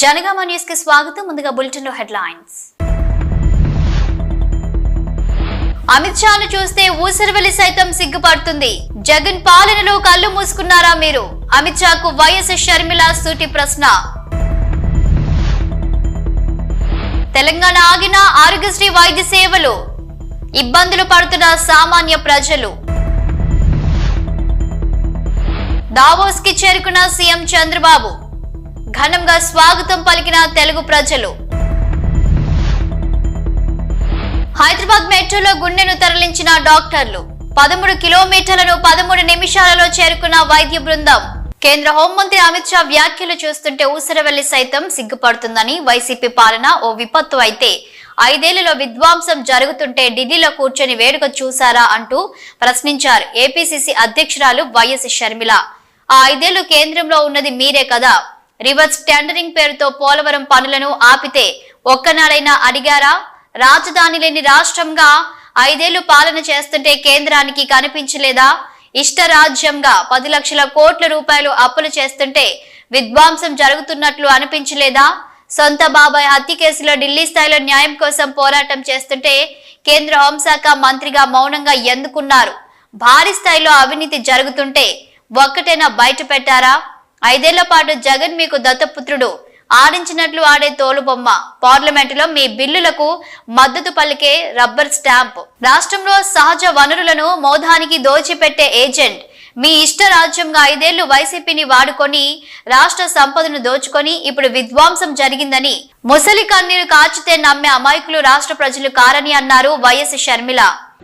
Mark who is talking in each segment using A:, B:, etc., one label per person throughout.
A: జనగామ న్యూస్కి స్వాగతం. ముందుగా బులెటిన్లో హెడ్లైన్స్. అమిత్ షాను చూస్తే ఊసరవెలి సైతం సిగ్గుపడుతుంది. జగన్ పాలనలో కళ్ళు మూసుకున్నారా మీరు? అమిత్ షాకు వైఎస్ షర్మిల సూటి ప్రశ్న. తెలంగాణ ఆగిన ఆరోగ్యశ్రీ వైద్య సేవలు. ఇబ్బందులు పడుతున్న సామాన్య ప్రజలు. దావోస్కి చేరుకున్న సీఎం చంద్రబాబు. ఘనంగా స్వాగతం పలికిన తెలుగు ప్రజలు. హైదరాబాద్ మెట్రోలో గుండెను తరలించిన డాక్టర్లు. పదమూడు కిలోమీటర్లను పదమూడు నిమిషాలలో చేరుకున్న వైద్య బృందం. కేంద్ర హోంమంత్రి అమిత్ షా వ్యాఖ్యలు చూస్తుంటే ఊసరవెల్లి సైతం సిగ్గుపడుతుందని వైసీపీ పాలన ఓ విపత్తు అయితే ఐదేళ్ళలో విధ్వంసం జరుగుతుంటే ఢిల్లీలో కూర్చొని వేడుక చూశారా అంటూ ప్రశ్నించారు ఏపీసీసీ అధ్యక్షురాలు వైఎస్ షర్మిల. ఆ ఐదేళ్ళు కేంద్రంలో ఉన్నది మీరే కదా. రివర్స్ టెండరింగ్ పేరుతో పోలవరం పనులను ఆపితే ఒక్కనాడైనా అడిగారా? రాజధాని లేని రాష్ట్రంగా ఐదేళ్ళు పాలన చేస్తుంటే కేంద్రానికి కనిపించలేదా? ఇష్టరాజ్యంగా పది లక్షల కోట్ల రూపాయలు అప్పులు చేస్తుంటే విధ్వంసం జరుగుతున్నట్లు అనిపించలేదా? సొంత బాబాయ్ హత్య కేసులో ఢిల్లీ స్థాయిలో న్యాయం కోసం పోరాటం చేస్తుంటే కేంద్ర హోంశాఖ మంత్రిగా మౌనంగా ఎందుకున్నారు? భారీ స్థాయిలో అవినీతి జరుగుతుంటే ఒక్కటైనా బయట పెట్టారా ఐదేళ్ళ పాటు జగన్ మీకు దత్తపుత్రుడు. ఆడించినట్లు ఆడే తోలుబొమ్మ పార్లమెంటులో మీ బిల్లులకు మద్దతు పలికే రబ్బర్ స్టాంప్. రాష్ట్రంలో సహజ వనరులను మోదానికి దోచిపెట్టే ఏజెంట్. మీ ఇష్ట రాజ్యంగా ఐదేళ్ళు వైసీపీని వాడుకొని రాష్ట్ర సంపదను దోచుకొని ఇప్పుడు విధ్వంసం జరిగిందని ముసలి కన్నీరు కాచితే నమ్మే అమాయకులు రాష్ట్ర ప్రజలు కారని అన్నారు YS
B: Sharmila.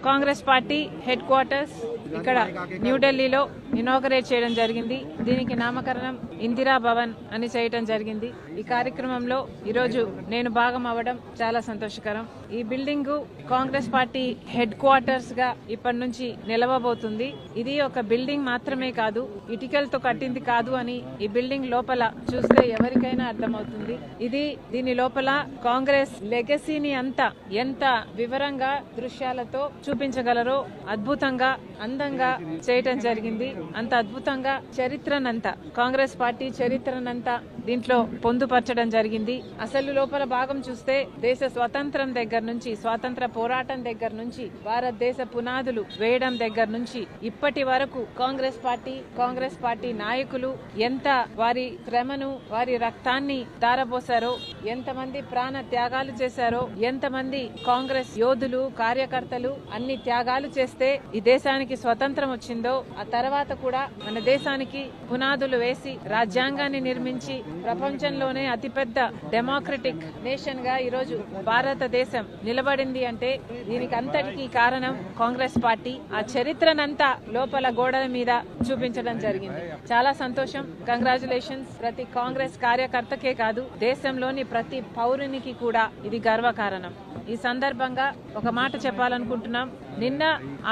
B: Congress party headquarters ఇక్కడ న్యూఢిల్లీలో ఇనాగరేట్ చేయడం జరిగింది. దీనికి నామకరణం ఇందిరా భవన్ అని చేయడం జరిగింది. ఈ కార్యక్రమంలో ఈరోజు నేను భాగం అవ్వడం చాలా సంతోషకరం. ఈ బిల్డింగ్ కాంగ్రెస్ పార్టీ హెడ్ క్వార్టర్స్గా ఇప్పటి నుంచి నిలవబోతుంది. ఇది ఒక బిల్డింగ్ మాత్రమే కాదు ఇటుకలతో కట్టింది కాదు అని ఈ బిల్డింగ్ లోపల చూస్తే ఎవరికైనా అర్థమవుతుంది. ఇది దీని లోపల కాంగ్రెస్ లెగసీని అంతా ఎంత వివరంగా దృశ్యాలతో చూపించగలరో అద్భుతంగా అందంగా చేయటం జరిగింది. అంత అద్భుతంగా చరిత్రనంతా కాంగ్రెస్ పార్టీ చరిత్రనంతా దీంట్లో పొందుపరచడం జరిగింది. అసలు లోపల భాగం చూస్తే దేశ స్వతంత్రం దగ్గర నుంచి స్వాతంత్ర పోరాటం దగ్గర నుంచి భారతదేశ పునాదులు వేయడం దగ్గర నుంచి ఇప్పటి వరకు కాంగ్రెస్ పార్టీ కాంగ్రెస్ పార్టీ నాయకులు ఎంత వారి శ్రమను వారి రక్తాన్ని దారబోసారో ఎంతమంది ప్రాణ త్యాగాలు చేశారో ఎంతమంది కాంగ్రెస్ యోధులు కార్యకర్తలు అన్ని త్యాగాలు చేస్తే ఈ దేశానికి స్వతంత్రం వచ్చిందో ఆ తర్వాత కూడా మన దేశానికి పునాదులు వేసి రాజ్యాంగాన్ని నిర్మించి ప్రపంచంలోనే అతిపెద్ద డెమోక్రటిక్ నేషన్గా ఈరోజు భారతదేశం నిలబడింది అంటే దీనికి అంతటికి కారణం కాంగ్రెస్ పార్టీ. ఆ చరిత్రనంతా లోపల గోడల మీద చూపించడం జరిగింది. చాలా సంతోషం. కంగ్రాచులేషన్స్ ప్రతి కాంగ్రెస్ కార్యకర్తకే కాదు దేశంలోని ప్రతి పౌరునికి కూడా ఇది గర్వకారణం. ఈ సందర్భంగా ఒక మాట చెప్పాలనుకుంటున్నాం. నిన్న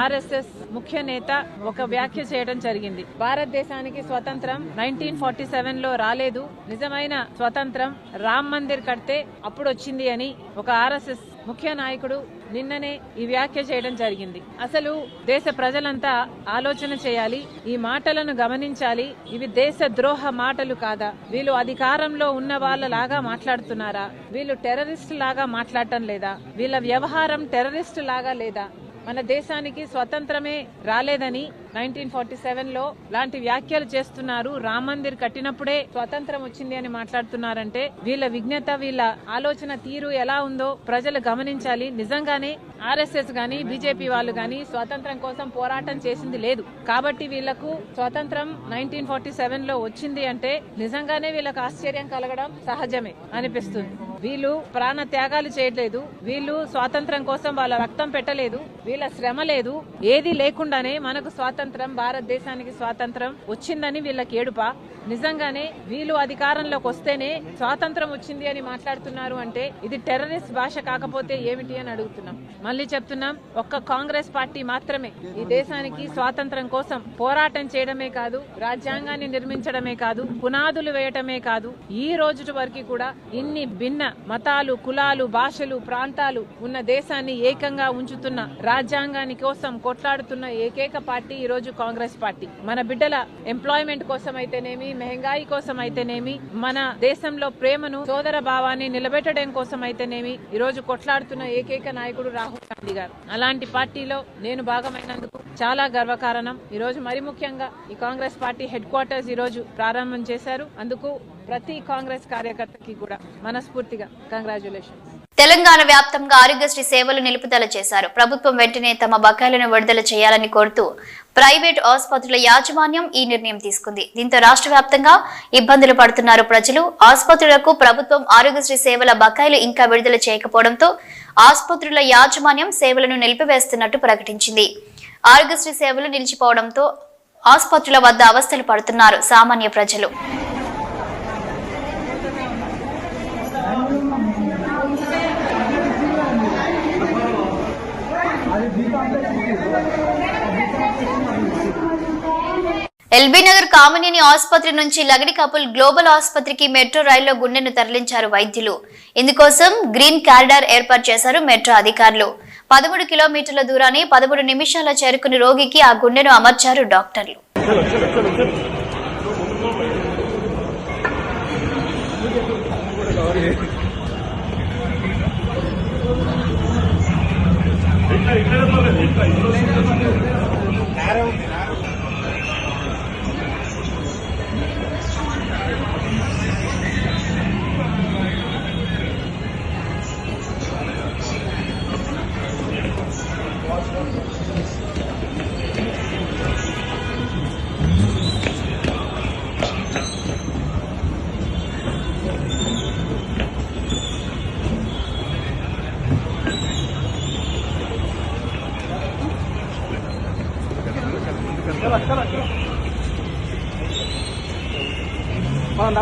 B: ఆర్ఎస్ఎస్ ముఖ్య నేత ఒక వ్యాఖ్య చేయడం జరిగింది. భారతదేశానికి స్వతంత్రం నైన్టీన్ ఫార్టీ సెవెన్లో రాలేదు. నిజమైన స్వతంత్రం రామ్ మందిర్ కడితే అప్పుడు వచ్చింది అని ఒక ఆర్ఎస్ఎస్ ముఖ్య నాయకుడు నిన్ననే ఈ వ్యాఖ్య చేయడం జరిగింది. అసలు దేశ ప్రజలంతా ఆలోచన చేయాలి ఈ మాటలను గమనించాలి. ఇవి దేశ ద్రోహ మాటలు కాదా? వీళ్ళు అధికారంలో ఉన్న వాళ్ళలాగా మాట్లాడుతున్నారా? వీళ్ళు టెర్రరిస్ట్ లాగా మాట్లాడటం లేదా? వీళ్ళ వ్యవహారం టెర్రరిస్ట్ లాగా లేదా? మన దేశానికి స్వతంత్రమే రాలేదని నైన్టీన్ ఫార్టీ సెవెన్లో లాంటి వ్యాఖ్యలు చేస్తున్నారు. రామ్ మందిర్ కట్టినప్పుడే స్వతంత్రం వచ్చింది అని మాట్లాడుతున్నారంటే వీళ్ళ విజ్ఞత వీళ్ళ ఆలోచన తీరు ఎలా ఉందో ప్రజలు గమనించాలి. నిజంగానే ఆర్ఎస్ఎస్ గాని బీజేపీ వాళ్ళు గాని స్వాతంత్రం కోసం పోరాటం చేసింది లేదు. కాబట్టి వీళ్ళకు స్వాతంత్రం నైన్టీన్ ఫార్టీ సెవెన్లో వచ్చింది అంటే నిజంగానే వీళ్ళకు ఆశ్చర్యం కలగడం సహజమే అనిపిస్తుంది. వీళ్ళు ప్రాణ త్యాగాలు చేయట్లేదు. వీళ్ళు స్వాతంత్రం కోసం వాళ్ళ రక్తం పెట్టలేదు. వీళ్ళ శ్రమ లేదు. ఏది లేకుండానే మనకు స్వాతంత్రం స్వాతంత్రం భారతదేశానికి స్వాతంత్రం వచ్చిందని వీళ్ళకి ఏడుప. నిజంగానే వీళ్ళు అధికారంలోకి వస్తేనే స్వాతంత్రం వచ్చింది అని మాట్లాడుతున్నారు అంటే ఇది టెర్రరిస్ట్ భాష కాకపోతే ఏమిటి అని అడుగుతున్నాం. మళ్ళీ చెప్తున్నాం ఒక్క కాంగ్రెస్ పార్టీ మాత్రమే. ఈ దేశానికి స్వాతంత్రం కోసం పోరాటం చేయడమే కాదు రాజ్యాంగాన్ని నిర్మించడమే కాదు పునాదులు వేయటమే కాదు ఈ రోజు వరకు కూడా ఇన్ని భిన్న మతాలు కులాలు భాషలు ప్రాంతాలు ఉన్న దేశాన్ని ఏకంగా ఉంచుతున్న రాజ్యాంగాని కోసం కొట్లాడుతున్న ఏకైక పార్టీ ఈ రోజు కాంగ్రెస్ పార్టీ. మన బిడ్డల ఎంప్లాయ్మెంట్ కోసం అయితేనేమి మెహంగాయి కోసం అయితేనేమి మన దేశంలో ప్రేమను సోదర భావాన్ని నిలబెట్టడం కోసం అయితేనేమి ఈ రోజు కొట్లాడుతున్న ఏకైక నాయకుడు రాహుల్ గాంధీ గారు. అలాంటి పార్టీలో నేను భాగమైనందుకు చాలా గర్వకారణం. ఈ రోజు మరి ముఖ్యంగా ఈ కాంగ్రెస్ పార్టీ హెడ్ క్వార్టర్స్ ఈ రోజు ప్రారంభం చేశారు. అందుకు ప్రతి కాంగ్రెస్ కార్యకర్తకి కూడా మనస్ఫూర్తిగా కంగ్రాచులేషన్స్.
A: తెలంగాణ వ్యాప్తంగా ఆరోగ్యశ్రీ సేవలు నిలుపుదల చేశారు. ప్రభుత్వం వెంటనే తమ బకాయిలను విడుదల చేయాలని కోరుతూ ప్రైవేట్ ఆసుపత్రుల యాజమాన్యం ఈ నిర్ణయం తీసుకుంది. దీంతో రాష్ట్ర వ్యాప్తంగా ఇబ్బందులు పడుతున్నారు ప్రజలు. ఆసుపత్రులకు ప్రభుత్వం ఆరోగ్యశ్రీ సేవల బకాయిలు ఇంకా విడుదల చేయకపోవడంతో ఆసుపత్రుల యాజమాన్యం సేవలను నిలిపివేస్తున్నట్టు ప్రకటించింది. ఆరోగ్యశ్రీ సేవలు నిలిచిపోవడంతో ఆసుపత్రుల వద్ద అవస్థలు పడుతున్నారు సామాన్య ప్రజలు. ఎల్బీ నగర్ కామినేని ఆసుపత్రి నుంచి లగడి కపుల్ గ్లోబల్ ఆసుపత్రికి మెట్రో రైల్లో గుండెను తరలించారు వైద్యులు. ఇందుకోసం గ్రీన్ కారిడార్ ఏర్పాటు చేశారు మెట్రో అధికారులు. పదమూడు కిలోమీటర్ల దూరాన్ని పదమూడు నిమిషాల చేరుకుని రోగికి ఆ గుండెను అమర్చారు డాక్టర్లు.
C: ఇక్కడ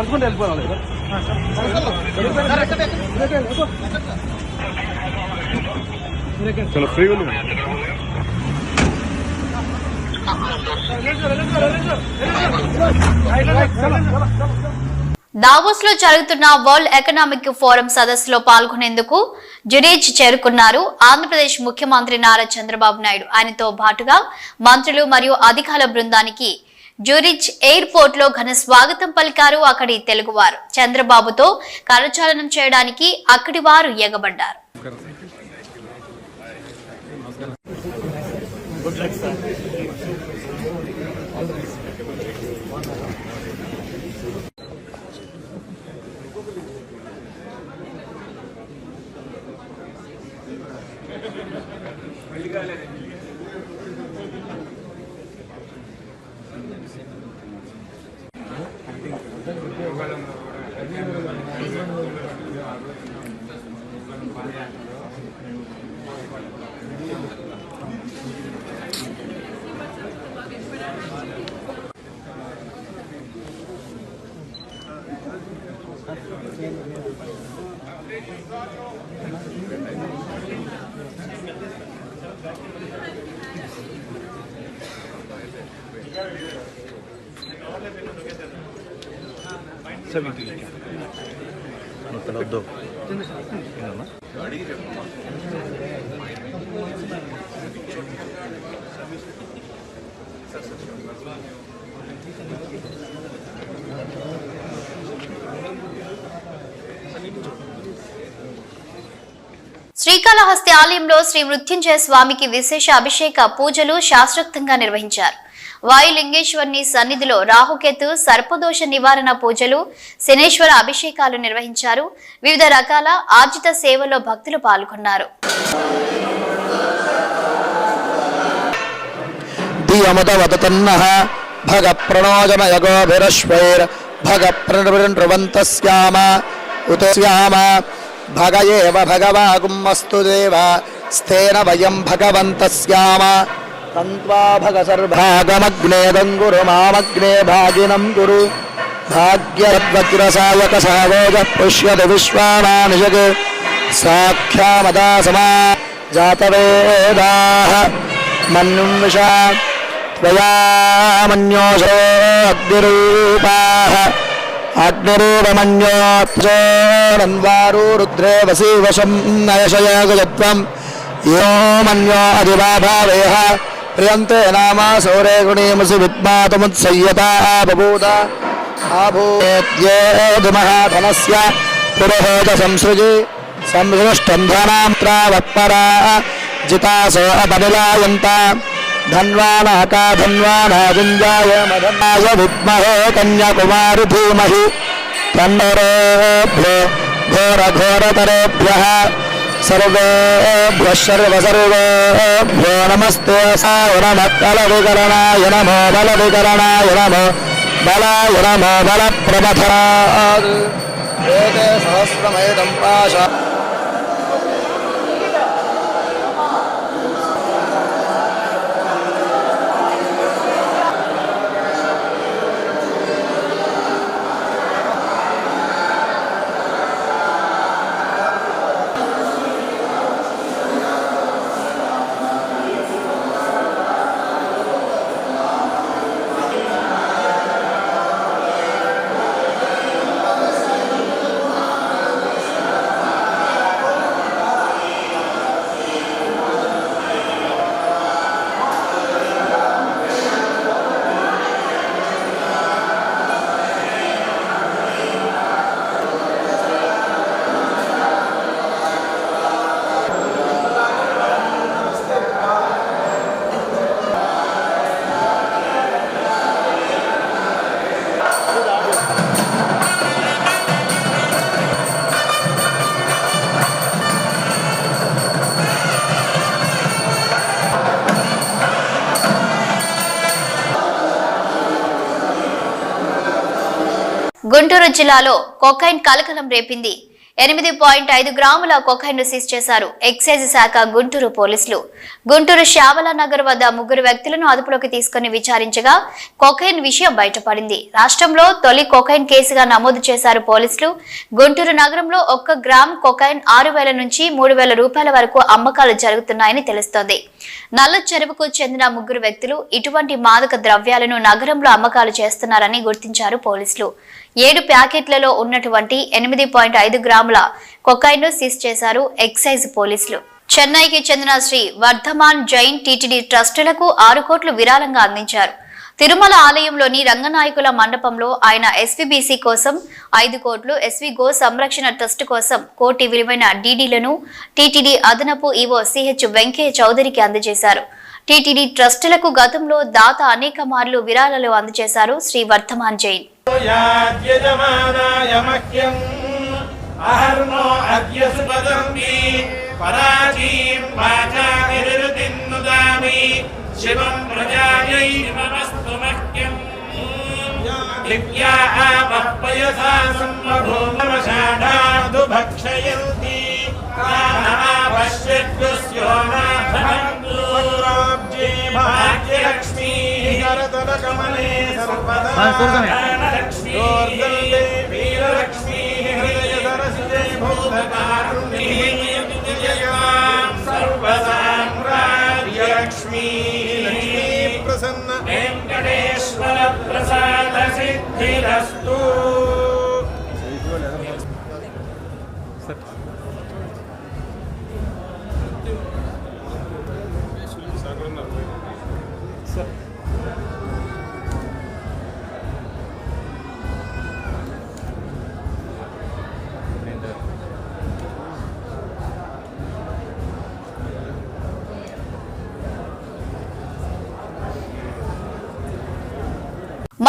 C: నడుచుకుంటూ వెళ్ళిపోవాలి
D: చాలా ఫ్రీగా ఉంది.
A: దావోస్లో జరుగుతున్న వరల్డ్ ఎకనామిక్ ఫోరం సదస్సులో పాల్గొనేందుకు జురీచ్ చేరుకున్నారు ఆంధ్రప్రదేశ్ ముఖ్యమంత్రి నారా చంద్రబాబు నాయుడు. ఆయనతో పాటుగా మంత్రులు మరియు అధికారుల బృందానికి జూరిచ్ ఎయిర్పోర్ట్లో ఘన స్వాగతం పలికారు అక్కడి తెలుగువారు. చంద్రబాబుతో కరచాలనం చేయడానికి అక్కడి వారు ఎగబడ్డారు
D: सभी ठीक है मतलब दो Thank you.
A: శ్రీకాళహస్తి ఆలయంలో శ్రీ మృత్యుంజయ స్వామికి విశేష అభిషేక పూజలు శాస్త్రోక్తంగా నిర్వహించారు. వాయులింగేశ్వరుని సన్నిధిలో రాహుకేతు సర్పదోష నివారణ పూజలు శనేశ్వర అభిషేకాలు నిర్వహించారు. వివిధ రకాల ఆర్జిత సేవలో భక్తులు పాల్గొన్నారు.
E: భగ ప్రణోజనయగోభిరశ్వైర్ భగ ప్రణృవంతస్యామ ఉతస్యామ. భగ ఏవ భగవాగుమ్మస్తు దేవ స్థేన వయం భగవంత శ్యామ తన్వా భగ సర్భాగమగ్నేదం గురు మామగ్నే భాగినం గురు. భాగ్యవక్రసావక సావోజ పుష్యతి విశ్వానానిషగ్ సాఖ్యామదాసమా జాతవేదాః. మన్యుషా త్వయా మన్యోషో అగ్నిరూపాः. आग्निरूपमन्योऽप्सोरन्वारो रुद्रे वसीवशं नयशया गजत्वम् यो मन्यो अधिभावेह प्रियन्ते नाम सौरे गृणीमसि विद्मातमुत्सय्यता बभूत आभूत्योधुमः धनस्य पुरोहोत संसृजि संसृष्टन्धनां प्रावत्परा जितासो अपनिलायन्ता धन्वानाका धन्वानाजुञ्जाय मधन्नाय विद्महे कन्याकुमारि धीमहि तन्नरोभ्यो घोरघोरतरेभ्यः सर्वेभ्यः सर्वसर्वेभ्यो नमस्ते साय नमः बलविकरणाय नमो बलविकरणाय नमो बलाय नमो बलप्रमथात् एते सहस्रमेदं
A: గుంటూరు జిల్లాలో కొకైన్ కలకలం రేపింది. ఎనిమిది పాయింట్ ఐదు గ్రాముల కొకైన్ను సీజ్ చేశారు ఎక్సైజ్ శాఖ గుంటూరు పోలీసులు. గుంటూరు శ్యామల నగర్ వద్ద ముగ్గురు వ్యక్తులను అదుపులోకి తీసుకుని విచారించగా కొకైన్ విషయం బయటపడింది. రాష్ట్రంలో తొలి కొకైన్ కేసుగా నమోదు చేశారు పోలీసులు. గుంటూరు నగరంలో ఒక్క గ్రామ్ కొకైన్ ఆరు వేల నుంచి మూడు వేల రూపాయల వరకు అమ్మకాలు జరుగుతున్నాయని తెలుస్తోంది. నల్ల చెరువుకు చెందిన ముగ్గురు వ్యక్తులు ఇటువంటి మాదక ద్రవ్యాలను నగరంలో అమ్మకాలు చేస్తున్నారని గుర్తించారు పోలీసులు. ఏడు ప్యాకెట్లలో ఉన్నటువంటి ఎనిమిది పాయింట్ ఐదు గ్రాముల కొకైన్ సీజ్ చేశారు ఎక్సైజ్ పోలీసులు. చెన్నైకి చెందిన శ్రీ వర్ధమాన్ జైన్ టీటీడీ ట్రస్టులకు ఆరు కోట్లు విరాళంగా అందించారు. తిరుమల ఆలయంలోని రంగనాయకుల మండపంలో ఆయన ఎస్వీబీసీ కోసం ఐదు కోట్లు ఎస్వి గో సంరక్షణ ట్రస్ట్ కోసం కోటి విలువైన డీడీలను టీటీడీ అదనపు ఈవో సిహెచ్ వెంకయ్య చౌదరికి అందజేశారు. టీటీడీ ట్రస్టులకు గతంలో దాత అనేక మార్లు విరాళాలు అందజేశారు శ్రీ వర్ధమాన్ జైన్.
C: యాజ్యజమానాయ మహ్యం అహర్నో అద్య సుపదర్మి పరాజీం వాచా నిరుతిం నుదామి శివం ప్రజాయై నమస్తు మహ్యం దివ్యా ఆపః పయసా సంవభూమషాఢాదు భక్షయంతి భాగ్యలక్ష్మీ కరతలకమలే సర్వదా ధనలక్ష్మీ. వీరలక్ష్మీ హృదయ సరస్వే భూతకారుణ్యీ సర్వసామ్రాజ్యలక్ష్మీ లక్ష్మీ ప్రసన్న వెంకటేశ్వర ప్రసాద సిద్ధిరస్తు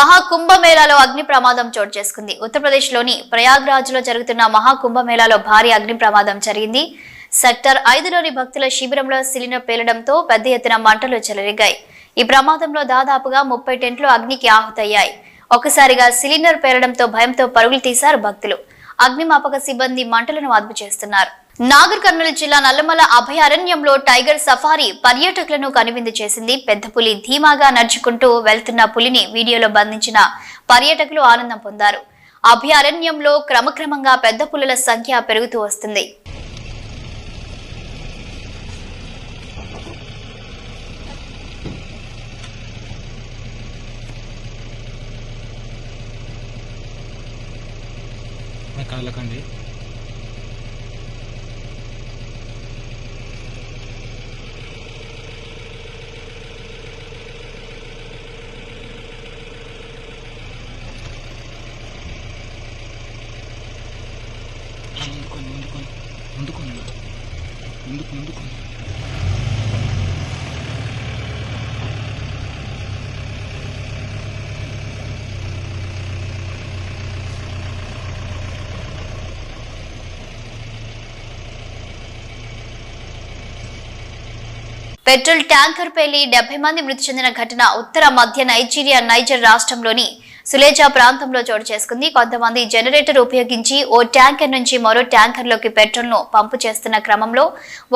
A: మహాకుంభమేళాలో అగ్ని ప్రమాదం చోటు చేసుకుంది. ఉత్తరప్రదేశ్లోని ప్రయాగ్రాజ్లో జరుగుతున్న మహాకుంభమేళాలో భారీ అగ్ని ప్రమాదం జరిగింది. సెక్టర్ ఐదులోని భక్తుల శిబిరంలో సిలిండర్ పేలడంతో పెద్ద ఎత్తున మంటలు చెలరేగాయి. ఈ ప్రమాదంలో దాదాపుగా ముప్పై టెంట్లు అగ్నికి ఆహుతయ్యాయి. ఒకసారిగా సిలిండర్ పేలడంతో భయంతో పరుగులు తీశారు భక్తులు. అగ్నిమాపక సిబ్బంది మంటలను అదుపు చేస్తున్నారు. నాగర్ కర్నూలు జిల్లా నల్లమల అభయారణ్యంలో టైగర్ సఫారీ పర్యాటకులను కనువిందు చేసింది పెద్ద పులి. ధీమాగా నడుచుకుంటూ వెళ్తున్న పులిని వీడియోలో బంధించిన పర్యాటకులు ఆనందం పొందారు. అభయారణ్యంలో క్రమక్రమంగా పెద్ద పులుల సంఖ్య పెరుగుతూ వస్తుంది.
D: కాళ్ళకండి. ముందుకు
A: పెట్రోల్ ట్యాంకర్ పేలి డెబ్బై మంది మృతి చెందిన ఘటన ఉత్తర మధ్య నైజీరియా నైజర్ రాష్ట్రంలోని సులేజా ప్రాంతంలో చోటు చేసుకుంది. కొంతమంది జనరేటర్ ఉపయోగించి ఓ ట్యాంకర్ నుంచి మరో ట్యాంకర్లోకి పెట్రోల్ను పంపు చేస్తున్న క్రమంలో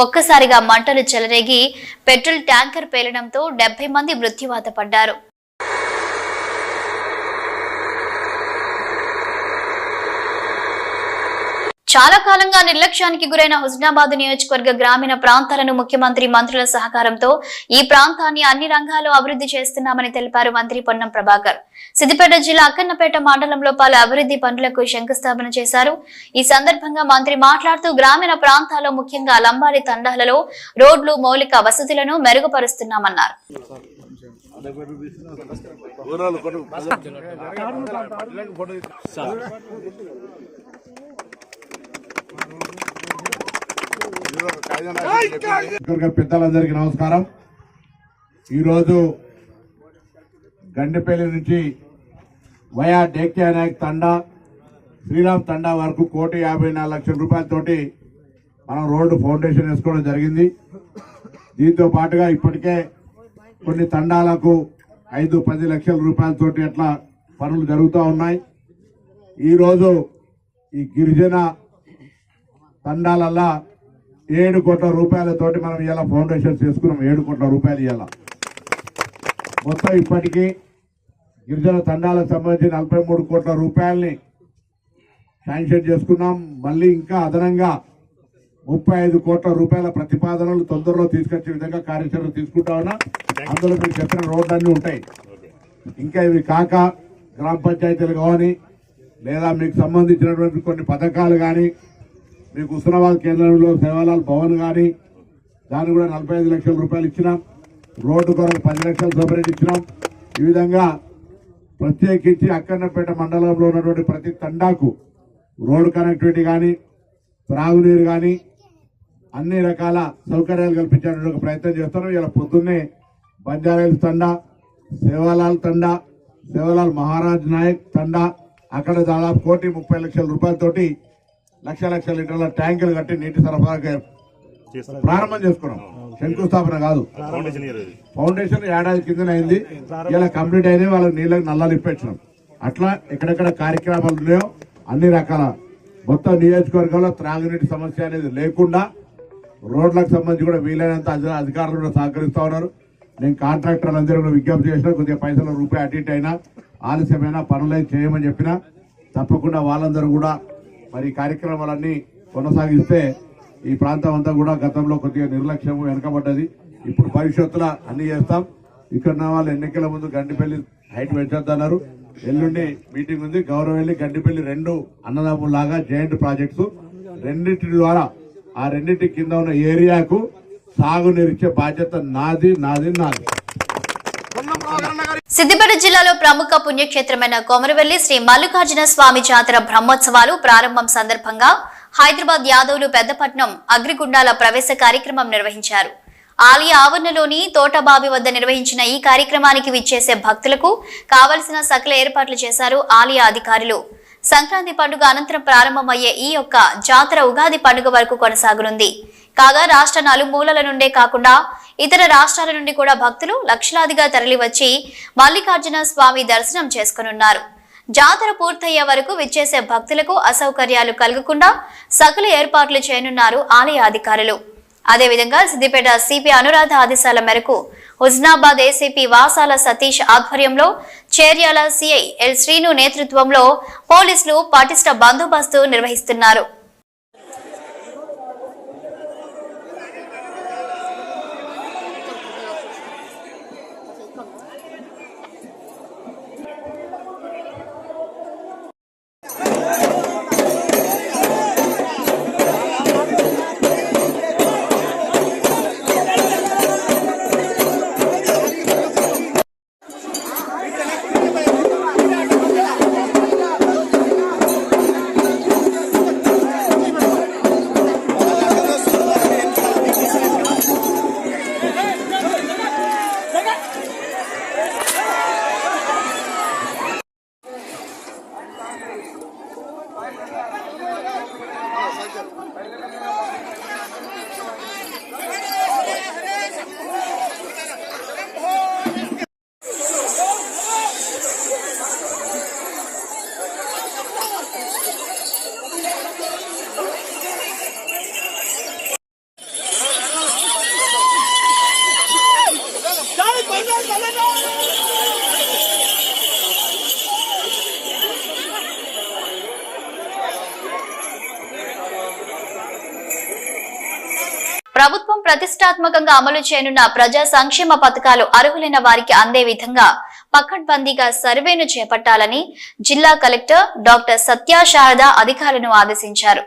A: ఒక్కసారిగా మంటలు చెలరేగి పెట్రోల్ ట్యాంకర్ పేలడంతో డెబ్బై మంది మృత్యువాత పడ్డారు. చాలా కాలంగా నిర్లక్ష్యానికి గురైన హుస్నాబాద్ నియోజకవర్గ గ్రామీణ ప్రాంతాలను ముఖ్యమంత్రి మంత్రుల సహకారంతో ఈ ప్రాంతాన్ని అన్ని రంగాల్లో అభివృద్ధి చేస్తున్నామని తెలిపారు మంత్రి పొన్నం ప్రభాకర్. సిద్దిపేట జిల్లా అక్కన్నపేట మండలంలో పలు అభివృద్ధి పనులకు శంకుస్థాపన చేశారు. ఈ సందర్భంగా మంత్రి మాట్లాడుతూ గ్రామీణ ప్రాంతాల్లో ముఖ్యంగా లంబాడి తండాలలో రోడ్లు మౌలిక వసతులను మెరుగుపరుస్తున్నామన్నారు.
F: పెద్దలందరికీ నమస్కారం. ఈరోజు గండిపల్లి నుంచి వయా డేక్యా నాయక్ తండా శ్రీరామ్ తండా వరకు కోటి యాభై నాలుగు లక్షల రూపాయలతోటి మనం రోడ్డు ఫౌండేషన్ వేసుకోవడం జరిగింది. దీంతో పాటుగా ఇప్పటికే కొన్ని తండాలకు ఐదు పది లక్షల రూపాయలతోటి అట్లా పనులు జరుగుతూ ఉన్నాయి. ఈరోజు ఈ గిరిజన తండాలల్లా ఏడు కోట్ల రూపాయలతోటి మనం ఇలా ఫౌండేషన్ చేసుకున్నాం. ఏడు కోట్ల రూపాయలు ఇలా మొత్తం ఇప్పటికీ గిరిజన తండాలకు సంబంధించి నలభై మూడు కోట్ల రూపాయల్ని శాంక్షన్ చేసుకున్నాం. మళ్ళీ ఇంకా అదనంగా ముప్పై ఐదు కోట్ల రూపాయల ప్రతిపాదనలు తొందరలో తీసుకొచ్చే విధంగా కార్యాచరణ తీసుకుంటా ఉన్నా. అందులో మీరు చెప్పిన రోడ్లన్నీ ఉంటాయి. ఇంకా ఇవి కాక గ్రామ పంచాయతీలు కానీ లేదా మీకు సంబంధించినటువంటి కొన్ని పథకాలు కానీ మీకు హుస్నాబాద్ కేంద్రంలో సేవాలాల్ భవన్ కానీ దాన్ని కూడా నలభై ఐదు లక్షల రూపాయలు ఇచ్చినాం. రోడ్డు కొరకు పది లక్షలు సపరేట్ ఇచ్చినాం. ఈ విధంగా ప్రత్యేకించి అక్కన్నపేట మండలంలో ఉన్నటువంటి ప్రతి తండాకు రోడ్డు కనెక్టివిటీ కానీ త్రాగునీరు కానీ అన్ని రకాల సౌకర్యాలు కల్పించడానికి ఒక ప్రయత్నం చేస్తున్నాం. ఇలా పొద్దున్నే బంజారాయిల్స్ తండా సేవాలాల్ తండా సేవాలాల్ మహారాజ్ నాయక్ తండా అక్కడ దాదాపు కోటి ముప్పై లక్షల రూపాయలతోటి లక్ష లక్షల లీటర్ల ట్యాంకులు కట్టి నీటి సరఫరా ప్రారంభం చేసుకున్నాం. శంకుస్థాపన కాదు. ఫౌండేషన్ ఏడాది కిందనే అయింది. ఇలా కంప్లీట్ అయినాయి వాళ్ళకి నీళ్ళకి నల్లాలు ఇప్పించినాం. అట్లా ఎక్కడెక్కడ కార్యక్రమాలు ఉన్నాయో అన్ని రకాల మొత్తం నియోజకవర్గంలో త్రాగునీటి సమస్య అనేది లేకుండా రోడ్లకు సంబంధించి కూడా వీలైనంత అధి- అధికారులు కూడా సహకరిస్తా ఉన్నారు. నేను కాంట్రాక్టర్లు అందరూ కూడా విజ్ఞప్తి చేసిన కొద్దిగా పైసల రూపాయి అటు ఇటు అయినా ఆలస్యమైనా పనులైనా చేయమని చెప్పినా తప్పకుండా వాళ్ళందరూ కూడా మరి కార్యక్రమాలన్నీ కొనసాగిస్తే ఈ ప్రాంతం అంతా కూడా గతంలో కొద్దిగా నిర్లక్ష్యం వెనకబడ్డది. ఇప్పుడు భవిష్యత్తులో అన్ని చేస్తాం. ఇక్కడ ఉన్న వాళ్ళు ఎన్నికల ముందు గండిపల్లి హైట్ పెంచొద్దన్నారు. ఎల్లుండి మీటింగ్ ఉంది. గౌరవెల్లి గండిపల్లి రెండు అన్నదమ్ముల లాగా జాయింట్ ప్రాజెక్ట్స్. రెండింటి ద్వారా ఆ రెండింటి కింద ఉన్న ఏరియాకు సాగునీరిచ్చే బాధ్యత నాది నాది నాది.
A: సిద్దిపేట జిల్లాలో ప్రముఖ పుణ్యక్షేత్రమైన కొమరవెల్లి శ్రీ మల్లికార్జున స్వామి జాతర బ్రహ్మోత్సవాలు ప్రారంభం సందర్భంగా హైదరాబాద్ యాదవులు పెద్దపట్నం అగ్రిగుండాల ప్రవేశ కార్యక్రమం నిర్వహించారు. ఆలయ ఆవరణలోని తోటబావి వద్ద నిర్వహించిన ఈ కార్యక్రమానికి విచ్చేసే భక్తులకు కావలసిన సకల ఏర్పాట్లు చేశారు ఆలయ అధికారులు. సంక్రాంతి పండుగ అనంతరం ప్రారంభమయ్యే ఈ యొక్క జాతర ఉగాది పండుగ వరకు కొనసాగనుంది. కాగా రాష్ట్ర నలుమూలల నుండే కాకుండా ఇతర రాష్ట్రాల నుండి కూడా భక్తులు లక్షలాదిగా తరలివచ్చి మల్లికార్జున స్వామి దర్శనం చేసుకునున్నారు. జాతర పూర్తయ్యే వరకు విచ్చేసే భక్తులకు అసౌకర్యాలు కలగకుండా సకల ఏర్పాట్లు చేయనున్నారు ఆలయ అధికారులు. అదేవిధంగా సిద్దిపేట సిపి అనురాధ ఆదేశాల మేరకు హుజ్నాబాద్ ఏసీపీ వాసాల సతీష్ ఆధ్వర్యంలో చేర్యాల సిఐ ఎల్ శ్రీను నేతృత్వంలో పోలీసులు పటిష్ట బందోబస్తు నిర్వహిస్తున్నారు. ప్రభుత్వం ప్రతిష్టాత్మకంగా అమలు చేయనున్న ప్రజా సంక్షేమ పథకాలు అర్హులైన వారికి అందే విధంగా పకడ్బందీగా సర్వేను చేపట్టాలని జిల్లా కలెక్టర్ డాక్టర్ సత్య శారద అధికారులను ఆదేశించారు.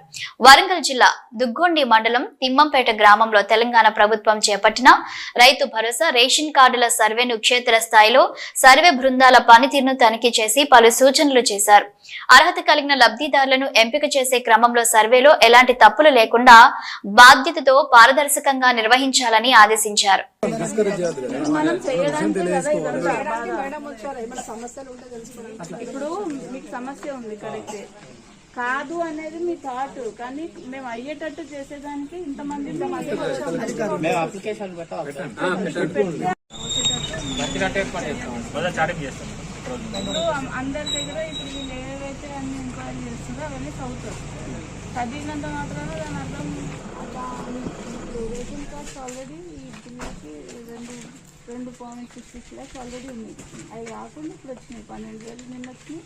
A: వరంగల్ జిల్లా దుగ్గుండి మండలం తిమ్మంపేట గ్రామంలో తెలంగాణ ప్రభుత్వం చేపట్టిన రైతు భరోసా రేషన్ కార్డుల సర్వేను క్షేత్ర స్థాయిలో సర్వే బృందాల పనితీరును తనిఖీ చేసి పలు సూచనలు చేశారు. అర్హత కలిగిన లబ్ధిదారులను ఎంపిక చేసే క్రమంలో సర్వేలో ఎలాంటి తప్పులు లేకుండా బాధ్యతతో పారదర్శకంగా నిర్వహించాలని ఆదేశించారు.
G: ఇప్పుడు మీకు సమస్య ఉంది కరెక్ట్. కాదు అనేది మీ థాట్ కానీ మేము అయ్యేటట్టు చేసేదానికి ఇంతమంది. ఇప్పుడు అందరి దగ్గర ఇప్పుడు వీళ్ళు ఏవైతే అన్ని ఎంక్వైరీ చేస్తున్నారో అవన్నీ చదువుతారు చదివినంత మాత్రాన దాని అర్థం రేషన్ కార్డ్స్ ఆల్రెడీ ఈ జిల్లాకి రెండు రెండు point six six lakhs already ఉన్నాయి. అవి కాకుండా ఇప్పుడు వచ్చినాయి. పన్నెండు వేలు నిన్న వచ్చినాయి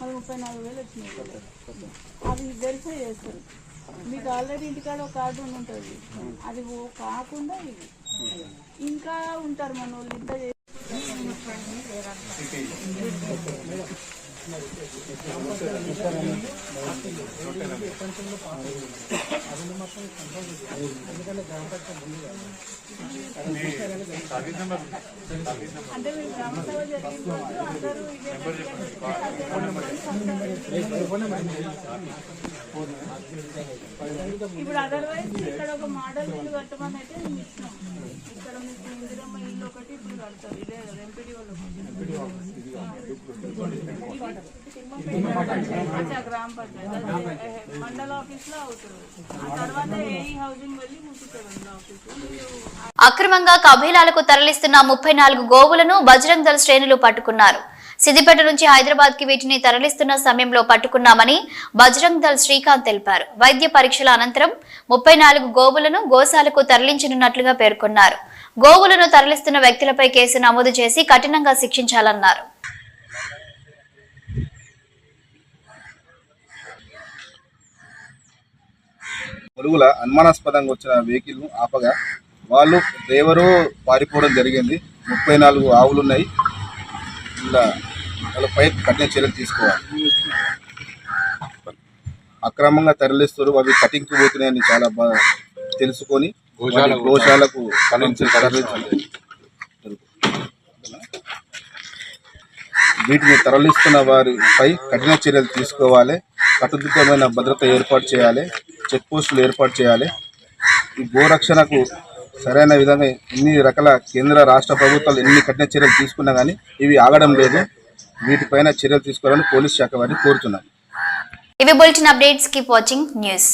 G: అది ముప్పై నాలుగు వేలు వచ్చినాయి అది వెరిఫై చేస్తారు మీకు ఆల్రెడీ ఇంటికాడ ఒక కార్డు ఉండి ఉంటుంది. అది కాకుండా ఇవి ఇంకా ఉంటారు మన వాళ్ళు ఇంత చేసి అంటే మీరు గ్రామ సభ జరిగిన అందరూ ఇప్పుడు అదర్వైజ్ ఇక్కడ ఒక మోడల్ ఇల్లు కట్టమని అయితే ఇచ్చినాం. ఇక్కడ మీకు ఇందిరమ్మ ఇల్లు ఒకటి ఇప్పుడు కడతారు. ఇదే ఎంపీడీ వాళ్ళు గ్రామ మండల ఆఫీస్లో అవుతుంది. ఆ తర్వాత హౌసింగ్ వెళ్ళి ఆఫీస్
A: అక్రమంగా కబీలాలకు తరలిస్తున్న ముప్పై నాలుగు గోవులను బజరంగ్ దళ శ్రేణులు పట్టుకున్నారు. సిద్దిపేట నుంచి హైదరాబాద్కి వీటిని తరలిస్తున్న సమయంలో పట్టుకున్నామని బజరంగ్ దళ్ శ్రీకాంత్ తెలిపారు. వైద్య పరీక్షల అనంతరం ముప్పై నాలుగు గోవులను గోశాలకు తరలించనున్నట్లుగా పేర్కొన్నారు. గోవులను తరలిస్తున్న వ్యక్తులపై కేసు నమోదు చేసి కఠినంగా శిక్షించాలన్నారు.
H: పొరుగుల అనుమానాస్పదంగా వచ్చిన వెహికల్ను ఆపగా వాళ్ళు డ్రైవరు పారిపోవడం జరిగింది. ముప్పై నాలుగు ఆవులు ఉన్నాయి ఇలా వాళ్ళపై కఠిన చర్యలు తీసుకోవాలి. అక్రమంగా తరలిస్తారు అవి కటింగ్కి పోతున్నాయని చాలా బాగా తెలుసుకొని వాటిని గోశాలకు వీటిని తరలిస్తున్న వారిపై కఠిన చర్యలు తీసుకోవాలి. కట్టుదిట్టమైన భద్రత ఏర్పాటు చేయాలి. చెక్ పోస్టులు ఏర్పాటు చేయాలి. ఈ గోరక్షణకు సరైన విధంగా ఎన్ని రకాల కేంద్ర రాష్ట్ర ప్రభుత్వాలు ఎన్ని కఠిన చర్యలు తీసుకున్నా కానీ ఇవి ఆగడం లేదు. వీటిపైన చర్యలు తీసుకోవాలని పోలీస్ శాఖ వారిని కోరుతున్నాను
A: ఇవి bulletin updates. Keep watching news.